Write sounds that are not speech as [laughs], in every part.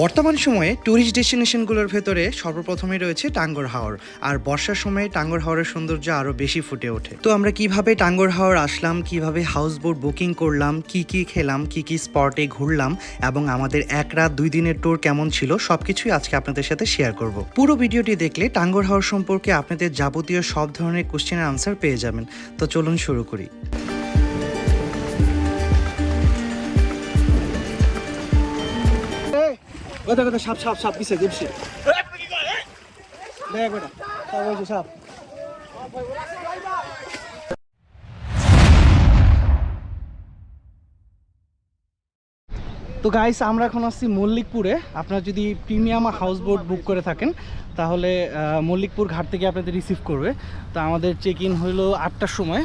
বর্তমান সময়ে ট্যুরিস্ট ডেস্টিনেশনগুলোর ভেতরে সর্বপ্রথমে রয়েছে টাঙ্গর হাওর। আর বর্ষার সময়ে টাঙ্গর হাওরের সৌন্দর্য আরও বেশি ফুটে ওঠে। তো আমরা কীভাবে টাঙ্গর হাওর আসলাম, কীভাবে হাউস বোট বুকিং করলাম, কি কি খেলাম, কি কি স্পটে ঘুরলাম, এবং আমাদের এক রাত, দুই দিনের ট্যুর কেমন ছিল সব কিছুই আজকে আপনাদের সাথে শেয়ার করব। পুরো ভিডিওটি দেখলে টাঙ্গর হাওর সম্পর্কে আপনাদের যাবতীয় সব ধরনের কোশ্চেনের আনসার পেয়ে যাবেন। তো চলুন শুরু করি। কথা কথা, সাপ সাপ সাপ সাপ তো গাইস আমরা এখন আসছি মল্লিকপুরে। আপনারা যদি প্রিমিয়াম হাউস বোট বুক করে থাকেন, তাহলে মল্লিকপুর ঘাট থেকে আপনাদের রিসিভ করবে। তো আমাদের চেক ইন হইল আটটার সময়।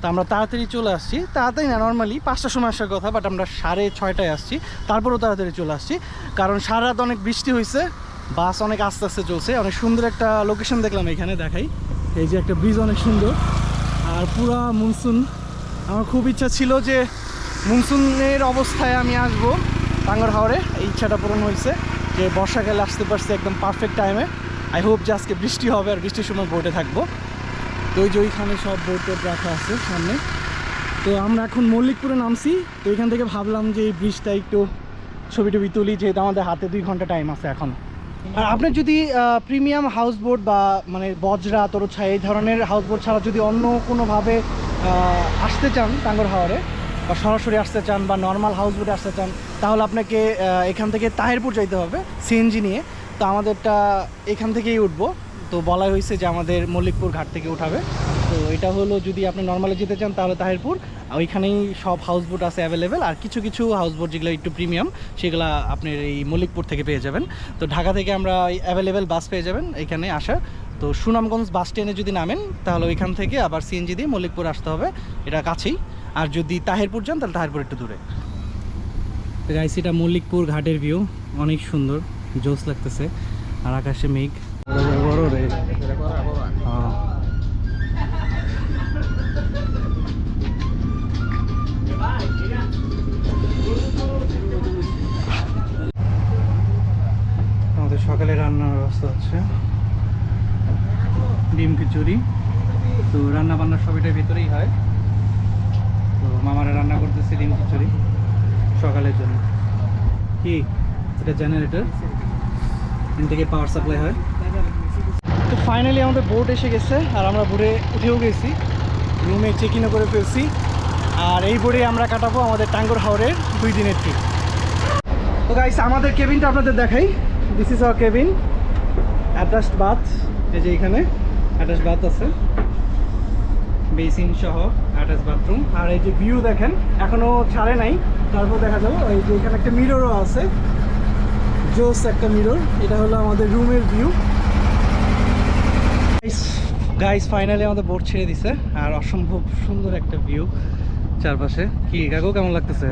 তো আমরা তাড়াতাড়ি চলে আসছি। তাড়াতাড়ি না নর্মালি পাঁচটার সময় আসার কথা বাট আমরা সাড়ে ছয়টায় আসছি। তারপরেও তাড়াতাড়ি চলে আসছি, কারণ সারা রাত অনেক বৃষ্টি হয়েছে বাস অনেক আস্তে আস্তে চলছে। অনেক সুন্দর একটা লোকেশন দেখলাম এখানে দেখাই। এই যে একটা ব্রিজ অনেক সুন্দর, আর পুরা মনসুন আমার খুব ইচ্ছা ছিল যে মনসুনের অবস্থায় আমি আসব টাঙ্গর হাওড়ে এই ইচ্ছাটা পূরণ হয়েছে যে বর্ষাকালে আসতে পারছি একদম পারফেক্ট টাইমে আই হোপ যে আজকে বৃষ্টি হবে আর বৃষ্টির সময় বোটে থাকব। তো ওই যে ওইখানে সব বোট টোট রাখা আছে সামনে। তো আমরা এখন মল্লিকপুরে নামছি। তো এখান থেকে ভাবলাম যে এই ব্রিজটা একটু ছবি টবি তুলি, যেহেতু আমাদের হাতে দুই ঘণ্টা টাইম আছে এখন। আর আপনার যদি প্রিমিয়াম হাউস বোট বা মানে বজরা তরুছা এই ধরনের হাউস বোট ছাড়া যদি অন্য কোনোভাবে আসতে চান টাঙ্গর হাওয়ারে বা সরাসরি আসতে চান বা নর্মাল হাউস বোটে আসতে চান, তাহলে আপনাকে এখান থেকে তাহেরপুর যাইতে হবে, সিএনজি নিয়ে। তো আমাদেরটা এখান থেকেই উঠবো। তো বলা হয়েছে যে আমাদের মল্লিকপুর ঘাট থেকে উঠাবে। তো এটা হলো যদি আপনি নর্মালে যেতে চান তাহলে তাহেরপুর। ওইখানেই সব হাউস বোট আছে অ্যাভেলেবেল আর কিছু কিছু হাউস বোট যেগুলো একটু প্রিমিয়াম সেগুলো আপনার এই মল্লিকপুর থেকে পেয়ে যাবেন। তো ঢাকা থেকে আমরা অ্যাভেলেবেল বাস পেয়ে যাবেন এখানে আসার। তো সুনামগঞ্জ বাস স্ট্যান্ডে যদি নামেন, তাহলে ওইখান থেকে আবার সিএনজি দিয়ে মল্লিকপুর আসতে হবে। এটা কাছেই। আর যদি তাহেরপুর যান, তাহলে তাহেরপুর একটু দূরে। গাইস এটা মল্লিকপুর ঘাটের ভিউ অনেক সুন্দর। জোস লাগতেছে। আর আকাশে মেঘ। বড় রে হ্যাঁ। আমাদের সকালে রান্নার ব্যবস্থা হচ্ছে। ডিম খিচুড়ি। তো রান্না বান্না সবইটার ভিতরেই হয়। তো মামারা রান্না করতেছে ডিম খিচুড়ি সকালের জন্য। কি? এটা জেনারেটর। এখান থেকে পাওয়ার সাপ্লাই হয়। ফাইনালি আমাদের বোট এসে গেছে, আর আমরা বোটে উঠেও গেছি। রুমে চেক ইনও করে ফেলছি। আর এই বোটে আমরা কাটাবো আমাদের টাঙ্গর হাওড়ের দুই দিনের ট্রিপ তো গাইস আমাদের কেবিনটা আপনাদের দেখাই। This is our cabin attached bath এই যে এখানে অ্যাটাচ বাথ আছে। বেসিন সহ অ্যাটাচ বাথরুম আর এই যে ভিউ দেখেন এখনও ছাড়ে নাই। তারপর দেখা যাব এই যে এখানে একটা মিররও আছে। জোস একটা মিরর এটা হলো আমাদের রুমের ভিউ গাইস ফাইনালি আমাদের বোট ছেড়ে দিছে আর অসম্ভব সুন্দর একটা ভিউ চারপাশে। কি কাকু কেমন লাগতেছে?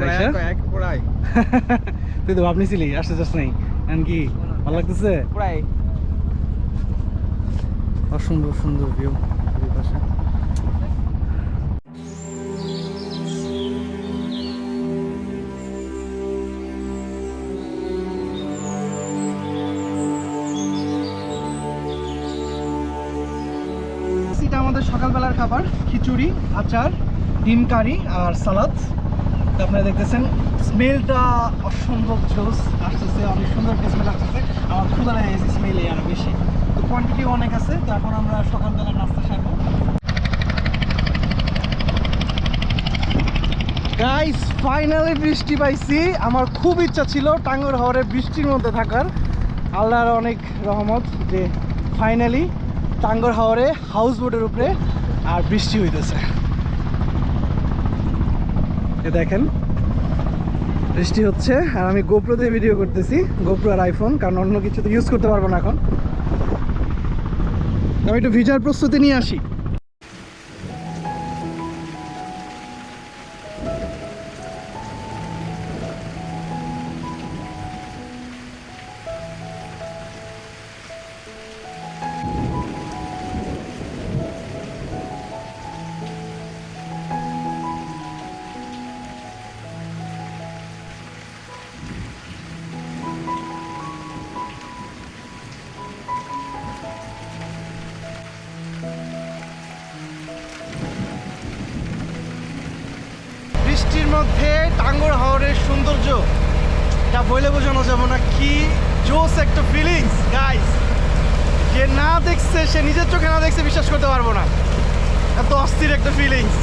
[laughs] তুই তো ভাবনি ছিলি আসতে চাস নাই। এমন কি ভালো লাগতেছে? অসম্ভব সুন্দর ভিউ চারিপাশে। খাবার, খিচুড়ি, আচার, ডিম কারি আর সালাদ। আপনারা দেখতেছেন, স্মেলটা অসম্ভব জোস আসতেছে, অনেক সুন্দর একটা স্মেল আসতেছে। আমার ক্ষুদা লেগে গেছে স্মেলে আরও বেশি। তো কোয়ান্টিটি অনেক আছে, তো এখন আমরা সকালবেলা নাস্তা সারবো। গাইস ফাইনালি বৃষ্টি পাইছি। আমার খুব ইচ্ছা ছিল টাঙ্গর হাওরে বৃষ্টির মধ্যে থাকার। আল্লাহর অনেক রহমত যে ফাইনালি টাঙ্গর হাওরে হাউস বোটের উপরে আর বৃষ্টি হইতেছে। এ দেখেন, বৃষ্টি হচ্ছে, আর আমি গোপ্রো দিয়ে ভিডিও করতেছি গোপ্রো আর আইফোন কারণ অন্য কিছু তো ইউজ করতে পারব না এখন। আমি একটু ভিজার প্রস্তুতি নিয়ে আসি। মধ্যে টাঙ্গর হাওরের সৌন্দর্য এটা বলে বোঝানো যাবে না কি জোস একটা ফিলিংস গাইস যে না দেখছে সে নিজের চোখে না দেখছে বিশ্বাস করতে পারব না। এত অস্থির একটা ফিলিংস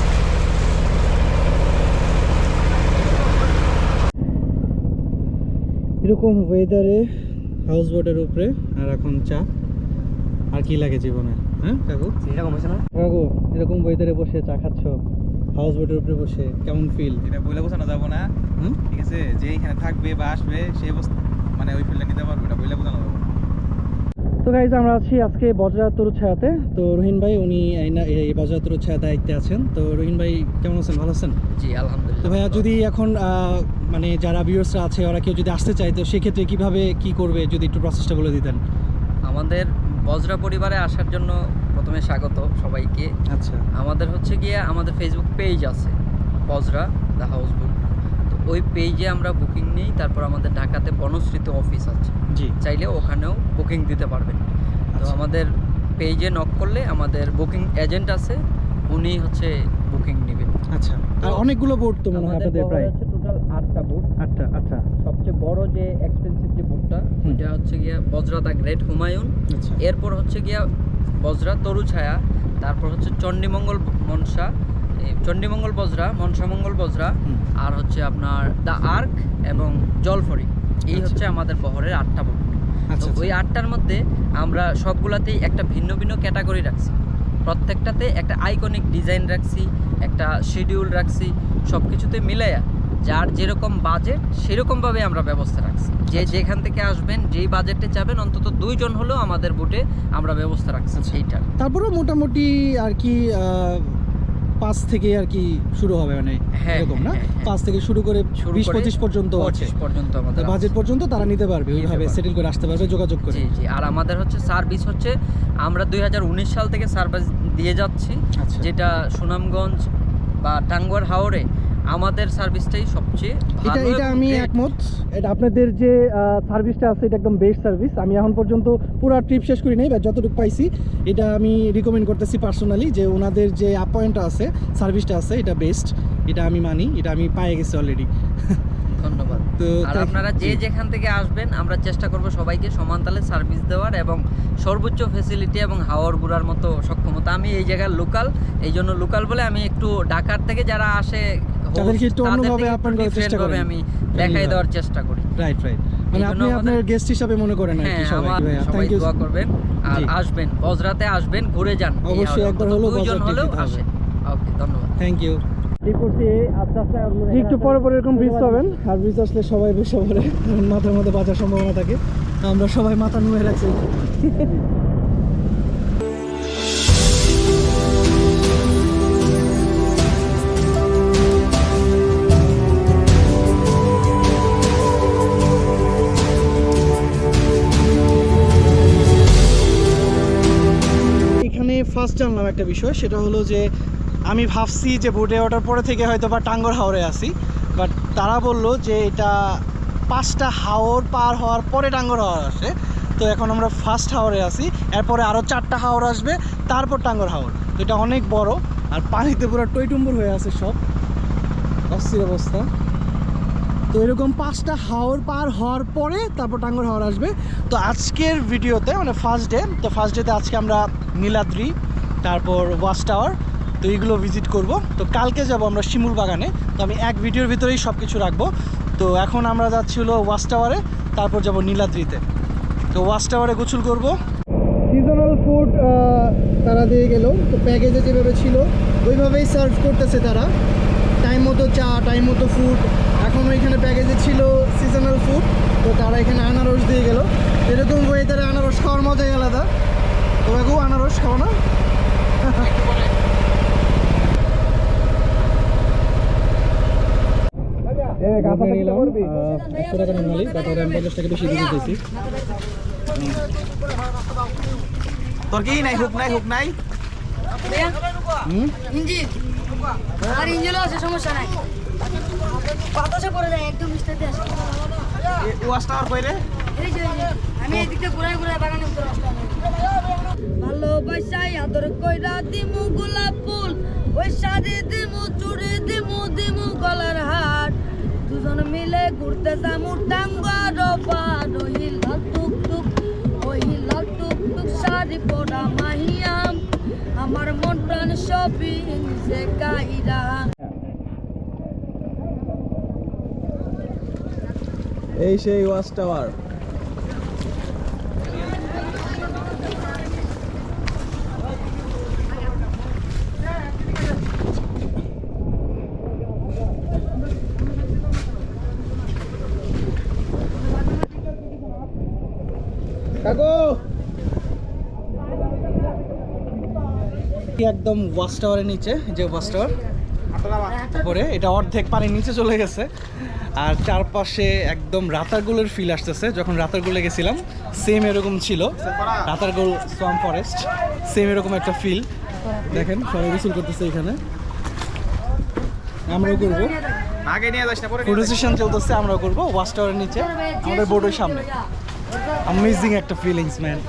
এরকম ওয়েদারে হাউস বোটের উপরে আর এখন চা। আর কি লাগে জীবনে হ্যাঁ কাকু? এরকম হয়েছে না? কাকু এরকম ওয়েদারে বসে চা খাচ্ছ? হাউস বোটের উপরে বসে কেমন ফিল এটা বলে বোঝানো যাব না। হুম? ঠিক আছে? যে এখানে থাকবে বা আসবে সে অবস্থা মানে ওই ফিল্ডে নিতে পারবে এটা বলে বোঝানো যাব তো গাইজ আমরা আছি আজকে বজরা ছায়াতে। তো রহিন ভাই উনি এই না- এই বজরা ছায়া দায়িত্বে আছেন। তো রহিন ভাই কেমন আছেন? ভালো আছেন? জি তো ভাইয়া যদি এখন মানে যারা ভিউয়ার্সরা আছে ওরা কেউ যদি আসতে চায় তো সেক্ষেত্রে কীভাবে কি করবে যদি একটু প্রসেসটা বলে দিতেন? আমাদের বজরা পরিবারে আসার জন্য প্রথমে স্বাগত সবাইকে। আচ্ছা। আমাদের হচ্ছে গিয়ে আমাদের ফেসবুক পেজ আছে বজরা দ্য হাউস বুক তো ওই পেজে আমরা বুকিং নিই তারপর আমাদের ঢাকাতে বনশ্রীতে অফিস আছে। জি। চাইলে ওখানেও বুকিং দিতে পারবেন। তো আচ্ছা। আমাদের পেজে নক করলে আমাদের বুকিং এজেন্ট আছে উনি হচ্ছে বুকিং নেবেন। আচ্ছা। আর অনেকগুলো বোর্ড তো মনে হয় আপনাদের প্রায়। টোটাল আটটা বুক আটটা আচ্ছা। সবচেয়ে বড় যে এক্সপেন্সিভ যে হুম। ওইটা হচ্ছে গিয়া বজরা দ্য গ্রেট হুমায়ুন। আচ্ছা। এরপর হচ্ছে গিয়া বজরা তরু ছায়া তারপর হচ্ছে চণ্ডীমঙ্গল মনসা এই চণ্ডীমঙ্গল বজরা মনসামঙ্গল বজরা আর হচ্ছে আপনার দ্য আর্ক এবং জলফরি। এই আচ্ছা। হচ্ছে আমাদের বহরের আটটা বুক আচ্ছা তো ওই আটটার মধ্যে আমরা সবগুলাতেই একটা ভিন্ন ভিন্ন ক্যাটাগরি রাখছি। প্রত্যেকটাতে একটা আইকনিক ডিজাইন রাখছি একটা শিডিউল রাখছি সব কিছুতে মিলাইয়া যার যেরকম বাজেট সেরকমভাবে আমরা ব্যবস্থা রাখছি যে আচ্ছা। যেখান থেকে আসবেন যেই বাজেটে যাবেন অন্তত দুইজন হলেও আমাদের বুটে আমরা ব্যবস্থা রাখছি আচ্ছা। এইটার তারপরেও মোটামুটি আর কি পাঁচ থেকে আর কি শুরু হবে মানে হ্যাঁ, এরকম না হ্যাঁ, হ্যাঁ। পাঁচ থেকে শুরু করে বিশ পঁচিশ পর্যন্ত আছে পর্যন্ত আমাদের বাজেট পর্যন্ত তারা নিতে পারবে ওইভাবে। সেটেল করে আসতে পারবে যোগাযোগ করে জি আর আমাদের হচ্ছে সার্ভিস হচ্ছে আমরা দুই হাজার উনিশ সাল থেকে সার্ভিস দিয়ে যাচ্ছি আচ্ছা যেটা সুনামগঞ্জ বা টাঙ্গুয়ার হাওরে আমাদের সার্ভিসটাই সবচেয়ে এটা এটা আমি একমত। এটা আপনাদের যে সার্ভিসটা আছে এটা একদম বেস্ট সার্ভিস আমি এখন পর্যন্ত পুরো ট্রিপ শেষ করি নাই বা যতটুকু পাইছি এটা আমি রিকমেন্ড করতেছি পার্সোনালি যে ওনাদের যে আপয়েন্টটা আছে সার্ভিসটা আছে এটা বেস্ট এটা আমি মানি এটা আমি পাই গেছি অলরেডি ধন্যবাদ। [laughs] তো আর আপনারা যে যেখান থেকে আসবেন আমরা চেষ্টা করব সবাইকে সমান তালে সার্ভিস দেওয়ার এবং সর্বোচ্চ ফেসিলিটি এবং হাওয়ার গুড়ার মতো সক্ষমতা। আমি এই জায়গার লোকাল এই জন্য লোকাল বলে আমি একটু ঢাকার থেকে যারা আসে তাদেরকে একটু অন্যভাবে আপ্যায়ন করার চেষ্টা করেন। আমি দেখাই দেওয়ার চেষ্টা করি। রাইট রাইট মানে আপনি আপনার গেস্ট হিসাবে মনে করেন আর কি হ্যাঁ সবাই থ্যাংক ইউ দোয়া করবেন। আর আসবেন বজরাতে আসবেন ঘুরে যান। অবশ্যই একবার অন্তত হলেও দুইজন বজরা হলেও দেখতে হবে। আসেন ওকে ধন্যবাদ। থ্যাংক ইউ একটু পরে পরে এরকম ব্রিজ পাবেন। আর ব্রিজ আসলে সবাই বসে পড়ে। মাথার মধ্যে বাঁচার সম্ভাবনা থাকে। আমরা সবাই মাথা নুয়ে রাখছি [laughs] একটা বিষয়, সেটা হলো যে আমি ভাবছি যে বোটে ওঠার পরে থেকে হয়তো বা টাঙ্গর হাওরে আসি বাট তারা বলল যে এটা পাঁচটা হাওর পার হওয়ার পরে টাঙ্গর হাওর আসে। তো এখন আমরা ফার্স্ট হাওরে আসি এরপরে আরও চারটা হাওর আসবে, তারপর টাঙ্গর হাওর। তো এটা অনেক বড়, আর পানিতে পুরো টইটুম্বুর হয়ে আছে সব। অস্থির অবস্থা। তো এরকম পাঁচটা হাওর পার হওয়ার পরে তারপর টাঙ্গর হাওর আসবে। তো আজকের ভিডিওতে মানে ফার্স্ট ডে তো ফার্স্ট ডেতে আজকে আমরা নীলাদ্রি তারপর ওয়াচ টাওয়ার, তো এইগুলো ভিজিট করব। তো কালকে যাব আমরা শিমুল বাগানে। তো আমি এক ভিডিওর ভিতরেই সব কিছু রাখব। তো এখন আমরা যাচ্ছি হলো ওয়াচ টাওয়ারে, তারপর যাব নীলাদ্রিতে। তো ওয়াচ টাওয়ারে গোসল করব। সিজনাল ফুড তারা দিয়ে গেল। তো প্যাকেজে যেভাবে ছিল, ওইভাবেই সার্ভ করতেছে তারা। টাইম মতো চা টাইম মতো ফুড এখন ওইখানে প্যাকেজে ছিল সিজনাল ফুড তো তারা এখানে আনারস দিয়ে গেল। এরকম ওয়েদারে আনারস খাওয়ার মজাই আলাদা। তো কাকু আনারস খাও না একশো টাকা নর্মালি বাট ওরা আমি পঞ্চাশ টাকা বেশি দিয়ে দিতেছি তোর কি নাই হুক নাই হুক নাই? ইঞ্জিন। আর ইঞ্জিনও আছে সমস্যা নাই। বাতাসে দেয় একদম মিস্টাতে আসে ওয়াশ টাওয়ার কইরে এই যে এই যে, আমি এদিকটা ঘুরাই ঘুরাই বাগানে আসলাম। আদর কইরা দিমু গোলাপ ফুল ওই দিমু দিমু দিমু গলার হার। দুজন মিলে ঘুরতে যামু টাঙ্গার পার ওই টুক টুক টুক টুক মাহিয়াম আমার মন প্রাণ সবই সে কাইরা এই সেই ওয়াচ টাওয়ার। কাকু। একদম ওয়াচ টাওয়ারের নিচে যে ওয়াচ টাওয়ার পরে এটা অর্ধেক পানির নিচে চলে গেছে। আর চারপাশে একদম রাতারগুলোর ফিল আসতেছে। যখন রাতারগুলে গেছিলাম সেম এরকম ছিল। রাতারগুল সোয়াম ফরেস্ট সেম এরকম একটা ফিল দেখেন সবাই গোসল করতেছে এখানে। আমরাও করব। আগে নিয়ে যাস না পরে ফটো সেশন চলতেছে আমরাও করব। ওয়াচ টাওয়ারের নিচে আমাদের বোর্ডের সামনে। অ্যামেজিং একটা ফিলিংস ম্যান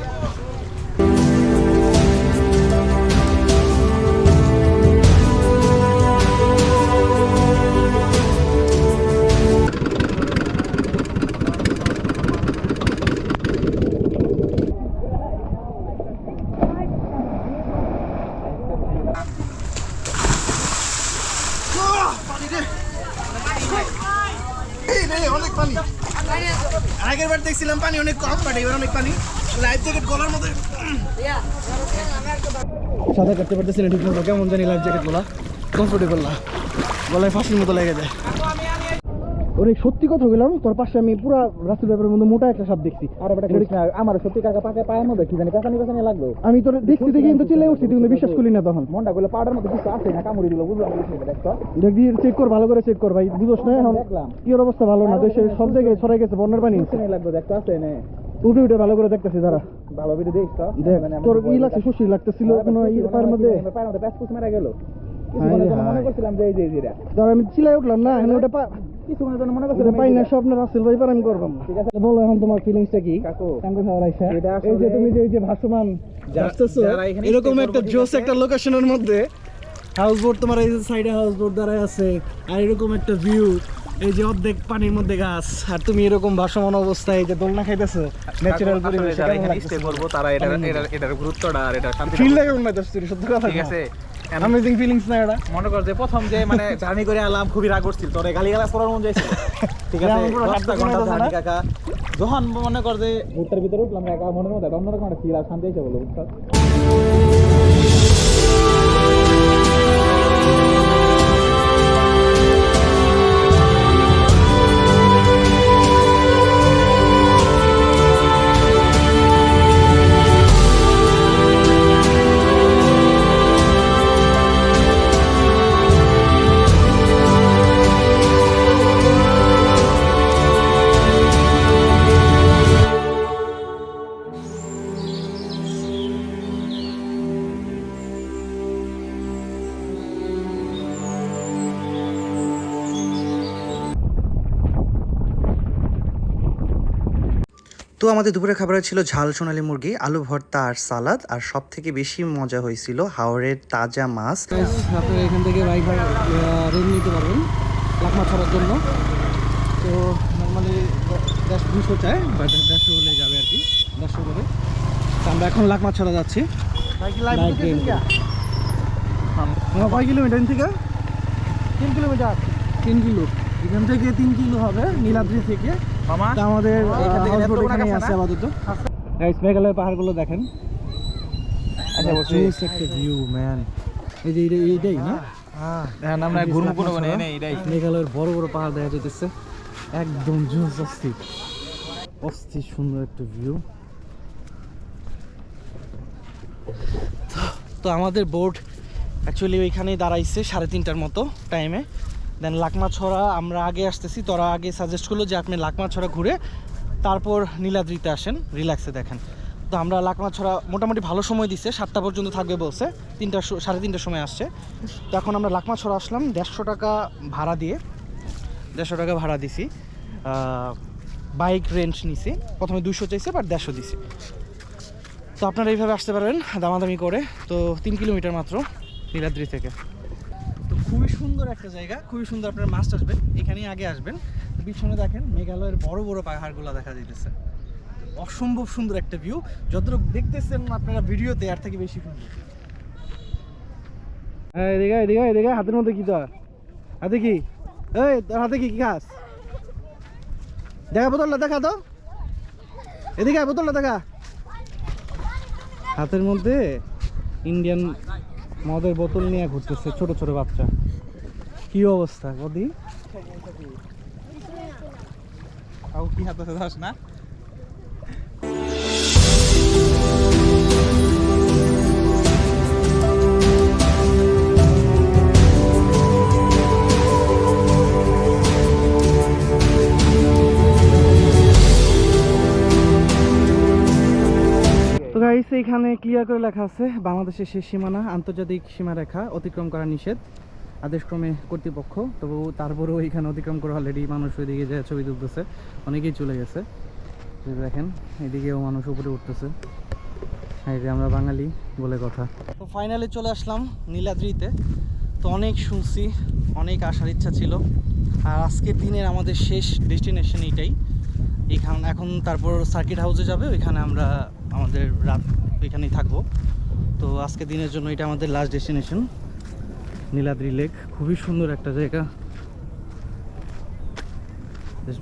আগের পানি, অনেক কম বাট এবার অনেক পানি। লাইফ জ্যাকেট গলার মধ্যে। সাঁতার কাটতে পারতেছি না, ঠিক মতো। কেমন জানি লাইফ জ্যাকেট গলা। কমফোর্টেবল না। গলায় ফাঁসির মতো লেগে যায়। ওরে সত্যি কথা বললাম তোর পাশে আমি পুরা রাসেল ব্যাপারের মধ্যে মোটা একটা সাপ দেখছি। আর বেটা করিস না আমার সত্যি কাকা পাকে পায়ের মধ্যে কি জানি পেছানি পেছানি লাগল আমি তোর দেখছি দেখি কিন্তু চিল্লাই উঠছি কিন্তু বিশ্বাস করলি না তখন। মনটা গুলো পাউডার মধ্যে কিছু আছে না কামড়ি দিল বুঝলাম দেখবি চেক কর ভালো করে চেক কর ভাই বুঝোস না এখন। কি অবস্থা ভালো না দেশের সব জায়গায় ছড়াই গেছে বন্যার পানি। লাগবে দেখতে আছে না। উঠে উঠে ভালো করে দেখতেছি যারা ভালো করে দেখ দেখ তোর ই লাগছে সুশি লাগতেছিল কোনো ই পায়ের মধ্যে। পায়ের মধ্যে প্যাসপুস মারা গেল। মনে করছিলাম যে এই যে আমি চিলাই উঠলাম না এখন ওটা পাই না স্বপ্ন রাসেল ভাই পার আমি করবাম। ঠিক আছে। বলো এখন তোমার ফিলিংসটা কি? টাঙ্গুর খাওয়ার আইসা এই যে তুমি যে এই যে ভাসমান আসতেছো এরকম একটা জোস একটা লোকেশনের মধ্যে হাউস বোট তোমার এই সাইডে হাউস বোট দাঁড়ায় আছে আর এরকম একটা ভিউ এই যে অর্ধেক পানির মধ্যে গাছ আর তুমি এরকম ভাসমান অবস্থায় যে দোলনা খাইতেছো ন্যাচারাল পরিবেশ যারা এখানে স্টে করব তারা এটার গুরুত্বটা আর এটার শান্তি ফিল লাগে না সত্যি কথা ঠিক আছে। অ্যামেজিং ফিলিংস না এটা? মনে কর যে প্রথম যে মানে জার্নি করে আলাম খুবই রাগ করছিল। তোর গালি গালাজ করার মন যাইছিল [laughs] ঠিক আছে সাতটা ঘণ্টা ঘণ্টা জার্নি কাকা। যখন মনে কর যে ভুট্টার ভিতরে উঠলাম একা মনের মধ্যে অন্যরকম একটা ফিল আর শান্তি এসে বলো বুঝছ? তো আমাদের দুপুরের খাবারে ছিল ঝাল সোনালি মুরগি আলু ভর্তা আর সালাদ। আর সব থেকে বেশি মজা হয়েছিল হাওড়ের তাজা মাছ। আপনারা এখান থেকে বাইক রেন্ট নিতে পারবেন লাকমা ছড়ার জন্য। তো নর্মালি দেড় দুশো চায় বাট দেড়শো হলে যাবে আর কি দেড়শো করে। তো আমরা এখন লাকমা ছড়া যাচ্ছি। বাইক কয় কিলোমিটার থেকে? তিন কিলোমিটার। তিন কিলো। এখান থেকে তিন কিলো হবে নীলাদ্রি থেকে। আমাদের আছে আপাতত। গাইস মেঘালয়ের পাহাড়গুলো দেখেন। আচ্ছা একটা ভিউ ম্যান এই যে এইটা- এইটাই না? আমরা ঘুরবো কোনো কোনো নেই মেঘালয়ের বড় বড় পাহাড় দেখা যেতেছে একদম জোস অস্থির অস্থির সুন্দর একটা ভিউ তো আমাদের বোট অ্যাকচুয়ালি ওইখানেই দাঁড়াইছে সাড়ে তিনটার মতো টাইমে দেন লাকমা ছড়া, আমরা আগে আসতেছি, তোরা আগে সাজেস্ট করল যে আপনি লাকমা ছড়া ঘুরে তারপর নীলাদ্রিতে আসেন রিল্যাক্সে দেখেন। তো আমরা লাকমা ছড়া মোটামুটি ভালো সময় দিচ্ছে সাতটা পর্যন্ত থাকবে বলছে, তিনটার স- সাড়ে তিনটার সময় আসছে। তো এখন আমরা লাকমা ছড়া আসলাম, দেড়শো টাকা ভাড়া দিয়ে, দেড়শো টাকা ভাড়া দিছি। বাইক রেন্ট নিছি, প্রথমে দুশো চাইছে বাট দেড়শো দিছি। তো আপনারা এইভাবে আসতে পারবেন, দামাদামি করে, তো তিন কিলোমিটার মাত্র নীলাদ্রি থেকে। সুন্দর একটা জায়গা, খুবই সুন্দর আপনার মাস্ট আসবেন এখানেই আগে আসবেন। পিছনে দেখেন, মেঘালয়ের বড় বড় পাহাড়গুলো দেখা যাইতেছে। অসম্ভব সুন্দর একটা ভিউ যতটুকু দেখতেছেন আপনারা ভিডিওতে আর থেকে বেশি সুন্দর। এদিকে এদিকে এদিকে, হাতের মধ্যে কি তোর? হাতে কি? এই, তোর হাতে কি কি খাস? দেখা, বোতলটা দেখা তো। এদিকে, বোতলটা দেখা। হাতের মধ্যে ইন্ডিয়ান মদের বোতল নিয়ে ঘুরতেছে, ছোট ছোট বাচ্চা। কি অবস্থা কদি তাও কি হাতে দাস না? তো গাইস এইখানে ক্লিয়ার করে লেখা আছে বাংলাদেশের শেষ সীমানা আন্তর্জাতিক সীমারেখা অতিক্রম করা নিষেধ। আদেশক্রমে কর্তৃপক্ষ, তবু তারপরেও এখানে অতিক্রম করে অলরেডি মানুষ ওইদিকে যে ছবি তুলতেছে, অনেকেই চলে গেছে। দেখেন, এদিকেও মানুষ উপরে উঠতেছে। এই যে আমরা বাঙালি বলে কথা। তো ফাইনালি চলে আসলাম নীলাদ্রিতে। তো অনেক শুনছি, অনেক আসার ইচ্ছা ছিল। আর আজকের দিনের আমাদের শেষ ডেস্টিনেশন এইটাই। এখান এখন তারপর সার্কিট হাউসে যাবে, ওইখানে আমরা আমাদের রাত ওইখানেই থাকব। তো আজকে দিনের জন্য এটা আমাদের লাস্ট ডেস্টিনেশন নীলাদ্রি লেক। খুবই সুন্দর একটা জায়গা।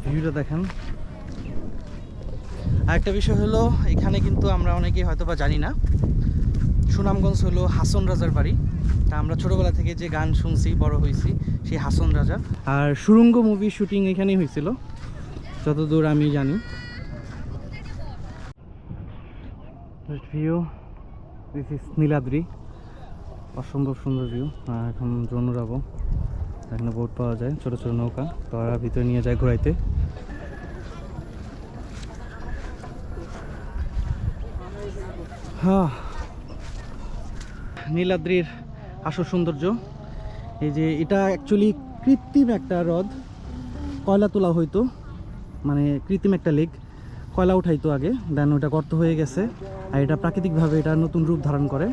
ভিউটা দেখেন। আরেকটা বিষয় হলো, এখানে কিন্তু আমরা অনেকেই হয়তো বা জানি না। সুনামগঞ্জ হলো হাসন রাজার বাড়ি। তা আমরা ছোটোবেলা থেকে যে গান শুনছি, বড় হয়েছি, সেই হাসন রাজা। আর সুরঙ্গ মুভি শুটিং এখানেই হয়েছিল। যতদূর আমি জানি। View this is Niladri. অসম্ভব সুন্দর ভিউ এখন জন্য যাব এখানে বোট পাওয়া যায়, ছোট ছোট নৌকা। তো ওরা ভিতরে নিয়ে যায় ঘোরাইতে হ্যাঁ নীলাদ্রির আসল সৌন্দর্য। এই যে এটা অ্যাকচুয়ালি কৃত্রিম একটা হ্রদ। কয়লা তোলা হইতো মানে কৃত্রিম একটা লেক কয়লা উঠাইতো আগে দেন ওটা গর্ত হয়ে গেছে। আর এটা প্রাকৃতিকভাবে এটা নতুন রূপ ধারণ করে।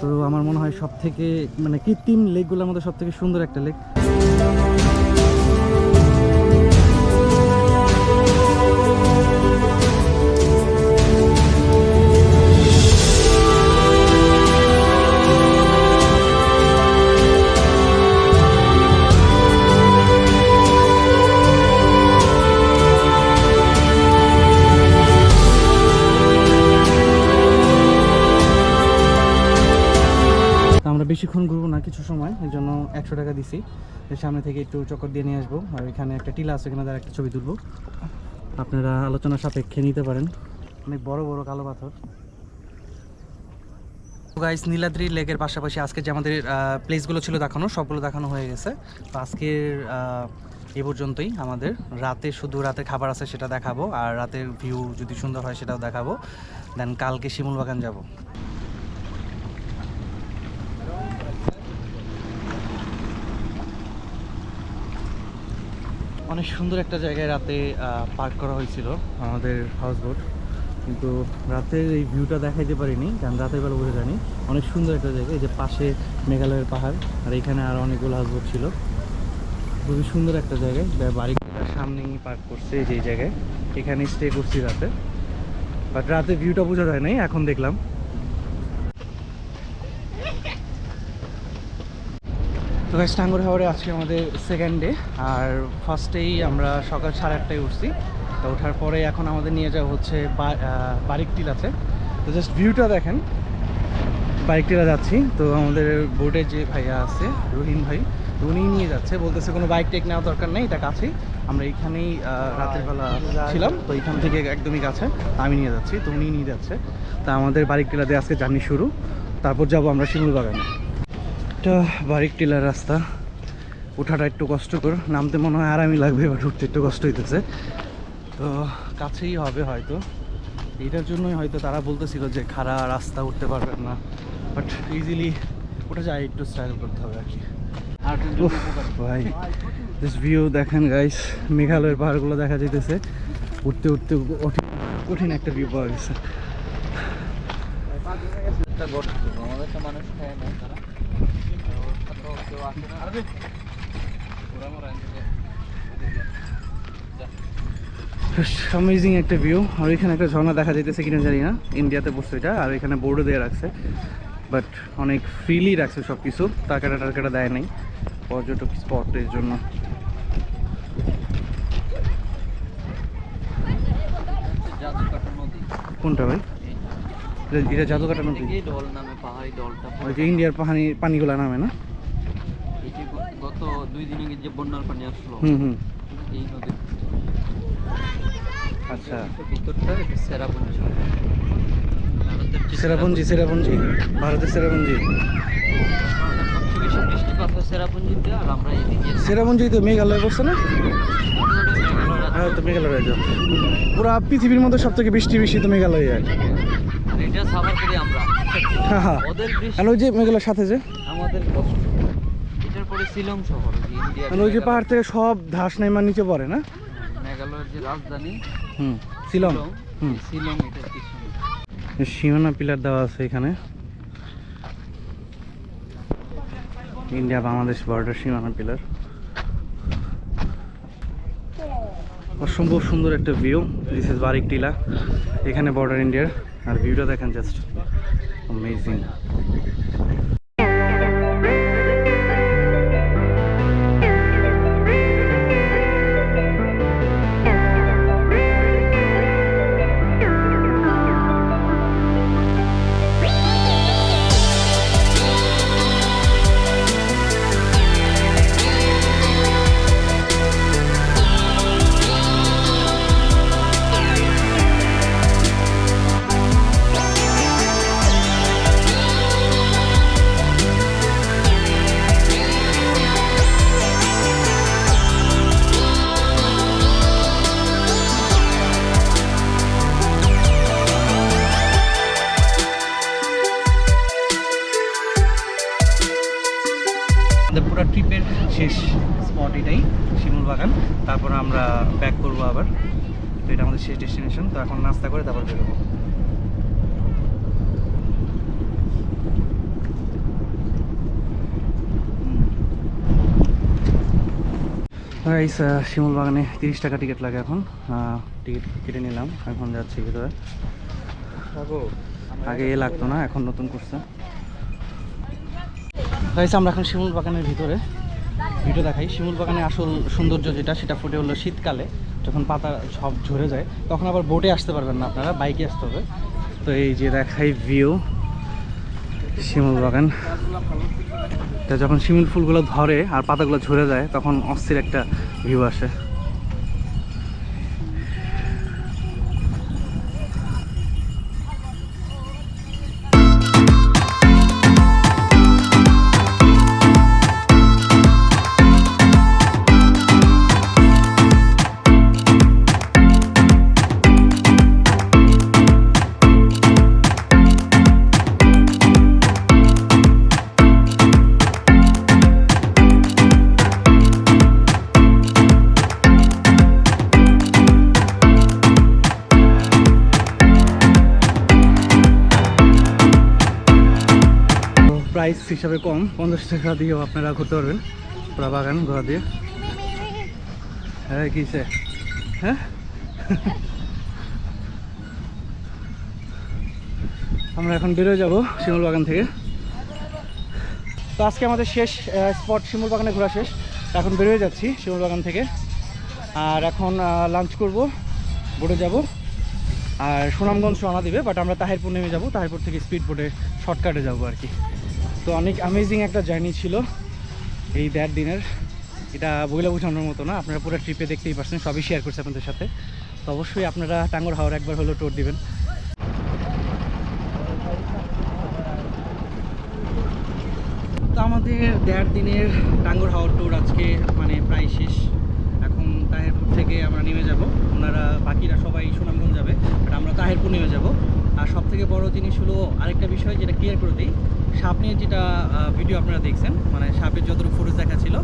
তো আমার মনে হয় সব থেকে মানে কৃত্রিম লেকগুলোর মধ্যে সব থেকে সুন্দর একটা লেক। একশো টাকা দিছি। সামনে থেকে একটু চক্কর দিয়ে নিয়ে আসব। আর এখানে একটা টিলা আছে, এখানে একটা ছবি তুলবো। আপনারা আলোচনা সাপেক্ষে নিতে পারেন। অনেক বড় বড় কালো পাথর। গাইস নীলাদ্রি লেকের পাশাপাশি আজকে যে আমাদের প্লেসগুলো ছিল দেখানো, সবগুলো দেখানো হয়ে গেছে। তো আজকের এ পর্যন্তই। আমাদের রাতে শুধু রাতের খাবার আছে সেটা দেখাবো। আর রাতের ভিউ যদি সুন্দর হয় সেটাও দেখাবো। দেন কালকে শিমুল বাগান যাব। অনেক সুন্দর একটা জায়গায় রাতে পার্ক করা হয়েছিল। আমাদের হাউস বোট কিন্তু রাতের এই ভিউটা দেখাইতে পারিনি, কারণ রাতের বেলা বসে জানি অনেক সুন্দর একটা জায়গা, এই যে পাশে মেঘালয়ের পাহাড়, আর এখানে আর অনেকগুলো হাউস বোট ছিল। খুবই সুন্দর একটা জায়গায় বাড়িটার সামনেই পার্ক করছে যে জায়গায়। এখানে স্টে করছি রাতে। বাট রাতে ভিউটা বোঝা যায় নাই, এখন দেখলাম। তো গাইস টাঙ্গুর হাওড়ে আজকে আমাদের সেকেন্ড ডে আর ফার্স্টেই আমরা সকাল সাড়ে আটটায় উঠছি। তো ওঠার পরে এখন আমাদের নিয়ে যাওয়া হচ্ছে বারিক টিল আছে। তো জাস্ট ভিউটা দেখেন। বাইক টিলা যাচ্ছি। তো আমাদের বোর্ডে যে ভাইয়া আছে রহিম ভাই উনি নিয়ে যাচ্ছে। বলতেছে কোনো বাইক টেক নেওয়ার দরকার নেই, এটা কাছেই। আমরা এখানেই রাতের বেলা ছিলাম। তো এখান থেকে একদমই কাছে আমি নিয়ে যাচ্ছি। তো উনি নিয়ে যাচ্ছে। তা আমাদের বারিক টিলা দিয়ে আজকে জার্নি শুরু। তারপর যাব আমরা শিমুল বাগানে এটা বারিক টিলার রাস্তা। ওঠাটা একটু কষ্টকর নামতে মনে হয় আরামই লাগবে বাট উঠতে একটু কষ্ট হইতেছে। তো কাছেই হবে হয়তো। এটার জন্যই হয়তো তারা বলতেছিল যে খাড়া রাস্তা উঠতে পারবেন না। বাট ইজিলি ওটা যায় একটু স্টাইল করতে হবে আর কি। ভাই ভিউ দেখেন গাইস মেঘালয়ের পাহাড়গুলো দেখা যাইতেছে। উঠতে উঠতে কঠিন কঠিন একটা ভিউ পাওয়া গেছে একটা গর্ত আমাদের তো মানুষ খায় না তারা অ্যামেজিং একটা ভিউ আর এখানে একটা ঝর্ণা দেখা যাইতেছে কিনা জানি না। ইন্ডিয়াতে বসছে এটা আর এখানে বোর্ডও দিয়ে রাখছে। বাট অনেক ফ্রিলি রাখছে সব কিছু টাকাটা টাকাটা দেয় নাই পর্যটক স্পটের জন্য। কোনটা ভাই? এটা- জাদুকাটা নদী। থেকেই ডল নামে পাহাড়ি ডলটা। ওই যে ইন্ডিয়ার পানি পানিগুলো নামে না? গত দুই দিন আগে যে বন্যার পানি আসলো এই নদীর আচ্ছা। ভিতরটা সেরাপুঞ্জি। সেরাপুঞ্জি সেরাপুঞ্জি। ভারতের সেরাপুঞ্জি। সবচেয়ে বৃষ্টিপাত সেরাপুঞ্জিতে আর আমরা এদিকে সেরাপুঞ্জি তো মেঘালয় না? হ্যাঁ তো মেঘালয় রাজ্য পুরা পৃথিবীর মধ্যে সব থেকে বৃষ্টি বৃষ্টি তো মেঘালয় আর। হ্যাঁ হ্যাঁ ওদের ওই যে মেঘালয়ের সাথে যে আমাদের কষ্ট। শিলং শহর ইন্ডিয়া ওই যে পাহাড় থেকে সব ধাস নাইমার নিচে পড়ে না? মেঘালয়ের যে রাজধানী হুম শিলং। হুম। শিলং পিছনে সীমানা পিলার দেওয়া আছে এখানে। ইন্ডিয়া বাংলাদেশ বর্ডার সীমানা পিলার। অসম্ভব সুন্দর একটা ভিউ দিস ইজ বারিক টিলা। এখানে বর্ডার ইন্ডিয়ার। আর ভিউটা দেখেন জাস্ট অ্যামেজিং শেষ ডেস্টিনেশন তো এখন নাস্তা করে তারপর বেরোবো। গাইস শিমুল বাগানে তিরিশ টাকা টিকিট লাগে এখন। টিকিট কেটে নিলাম এখন যাচ্ছি ভিতরে। আগে এ লাগতো না এখন নতুন করছে। আমরা এখন শিমুল বাগানের ভিতরে। ভিডিও দেখাই। শিমুল বাগানে আসল সৌন্দর্য যেটা, সেটা ফুটে উঠল শীতকালে, যখন পাতা সব ঝরে যায়, তখন আবার বোটে আসতে পারবেন না আপনারা বাইকে আসতে হবে। তো এই যে দেখাই ভিউ শিমুল বাগান। তা যখন শিমুল ফুলগুলো ধরে আর পাতাগুলো ঝরে যায়, তখন অস্থির একটা ভিউ আসে। প্রাইস হিসাবে কম, পঞ্চাশ টাকা দিয়েও আপনারা ঘুরতে পারবেন। পুরা বাগান ঘোরা দিয়ে। হ্যাঁ কিসে হ্যাঁ? আমরা এখন বেরোয় যাব শিমুল বাগান থেকে। তো আজকে আমাদের শেষ স্পট শিমুল বাগানে ঘোরা শেষ। এখন বেরোয় যাচ্ছি শিমুল বাগান থেকে। আর এখন লাঞ্চ করব বোটে যাব। আর সুনামগঞ্জ রওনা দিবে বাট আমরা তাহিরপুর নেমে যাব। তাহিরপুর থেকে স্পিড বোটে শর্টকাটে যাব আর কি। তো অনেক অ্যামেজিং একটা জার্নি ছিল এই দেড় দিনের। এটা বইলা বোঝানোর মতো না, আপনারা পুরো ট্রিপে দেখতেই পারছেন, সবই শেয়ার করছে আপনাদের সাথে। তো অবশ্যই আপনারা টাঙ্গর হাওয়ার একবার হলেও টোর দিবেন। তো আমাদের দেড় দিনের টাঙ্গর হাওয়ার ট্যুর আজকে মানে প্রায় শেষ। এখন তাহেরপুর থেকে আমরা নেমে যাব। ওনারা, বাকিরা সবাই সুনামগঞ্জ যাবে আর আমরা তাহেরপুর নেমে যাব। আর সব থেকে বড় জিনিস হলো আরেকটা বিষয় যেটা ক্লিয়ার করে দিই সাপ নিয়ে যেটা ভিডিও আপনারা দেখছেন মানে সাপের যতটুকু ফুটেজ দেখা ছিল,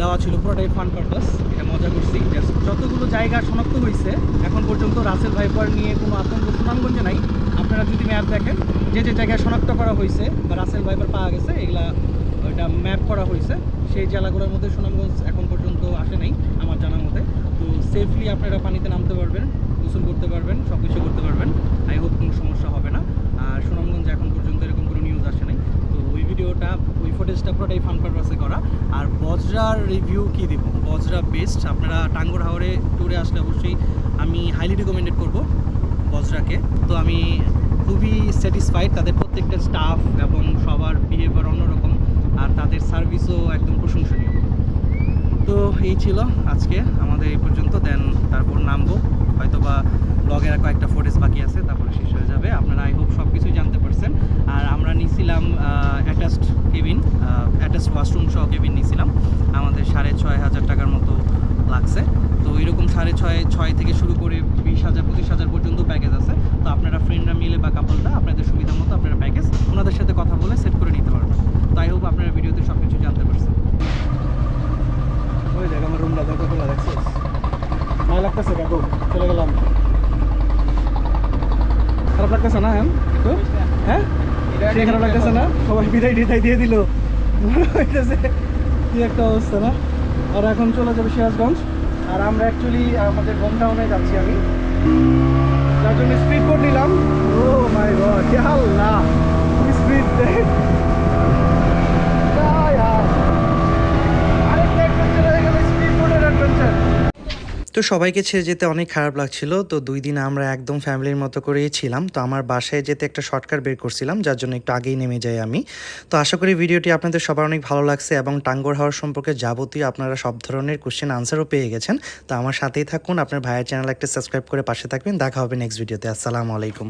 দেওয়া ছিল পুরোটাই ফান পারপাস এটা মজা করছি। যতগুলো জায়গা শনাক্ত হয়েছে, এখন পর্যন্ত রাসেল ভাইপার নিয়ে কোনো আতঙ্ক সুনামগঞ্জে নাই। আপনারা যদি ম্যাপ দেখেন, যে যে জায়গায় শনাক্ত করা হয়েছে বা রাসেল ভাইপার পাওয়া গেছে, এগুলা ওইটা ম্যাপ করা হয়েছে, সেই জেলাগুলোর মধ্যে সুনামগঞ্জ এখন পর্যন্ত আসে নাই, আমার জানার মতে। তো সেফলি আপনারা পানিতে নামতে পারবেন, গোসল করতে পারবেন সব কিছু করতে পারবেন। আই হোপ কোনো সমস্যা হবে না। আর সুনামগঞ্জ এখন পর্যন্ত এরকম কোনো নিউজ আসে নাই তো ওই ভিডিওটা, ওই ফুটেজটা পুরোটাই ফান পারপাসে করা। আর বজরার রিভিউ কি দিব? বজরা বেস্ট আপনারা টাঙ্গর হাওরে ট্যুরে আসলে অবশ্যই আমি হাইলি রিকমেন্ডেড করব বজরাকে। তো আমি খুবই স্যাটিসফাইড তাদের প্রত্যেকটা স্টাফ এবং সবার বিহেভিয়ার অন্যরকম আর তাদের সার্ভিসও একদম প্রশংসনীয়। তো এই ছিল আজকে আমাদের এই পর্যন্ত। দেন তারপর নামবো। হয়তো বা ব্লগের কয়েকটা ফুটেজ বাকি আছে। যাবে, আপনারা আই হোপ সব কিছুই জানতে পারছেন। আর আমরা নিছিলাম অ্যাটাচড কেবিন অ্যাটাচড ওয়াশরুম সহ কেবিন নিছিলাম। আমাদের সাড়ে ছয় হাজার টাকার মতো লাগছে। তো এরকম সাড়ে ছয় ছয় থেকে শুরু করে বিশ হাজার, পঁচিশ হাজার পর্যন্ত প্যাকেজ আছে। তো আপনারা ফ্রেন্ডরা মিলে বা কাপলটা আপনাদের সুবিধা মতো আপনারা প্যাকেজ ওনাদের সাথে কথা বলে সেট করে নিতে পারবেন। তো আই হোপ আপনারা ভিডিওতে সব কিছু জানতে পারছেন। ওই দেখ, আমার রুমটা দেখো খোলা দেখছিস লাগতেছে, কাকু। চলে গেলাম। খারাপ লাগতেছে না হ্যাঁ? হ্যাঁ? খারাপ লাগতেছে না? সবাই বিদায় টিদায় দিয়ে দিল। হইতেছে কি একটা অবস্থা, না? আর এখন চলে যাবে সিরাজগঞ্জ। আর আমরা অ্যাকচুয়ালি আমাদের হোম টাউনে যাচ্ছি আমি। তার জন্য স্পিড বোট নিলাম। ও মাই গড আল্লাহ! স্পিড দেখ আরেকটা অ্যাডভেঞ্চার হয়ে গেল স্পিড বোটের অ্যাডভেঞ্চার তো সবাইকে ছেড়ে যেতে অনেক খারাপ লাগছিল। তো দুই দিন আমরা একদম ফ্যামিলির মতো করেই ছিলাম। তো আমার বাসায় যেতে একটা শর্টকাট বের করছিলাম, যার জন্য একটু আগেই নেমে যাই আমি। তো আশা করি ভিডিওটি আপনাদের সবার অনেক ভালো লাগছে এবং টাঙ্গর হাওয়ার সম্পর্কে যাবতীয় আপনারা সব ধরনের কোশ্চেন আনসারও পেয়ে গেছেন। তো আমার সাথেই থাকুন, আপনার ভাইয়ের চ্যানেল একটা সাবস্ক্রাইব করে পাশে থাকবেন। দেখা হবে নেক্সট ভিডিওতে আসসালামু আলাইকুম।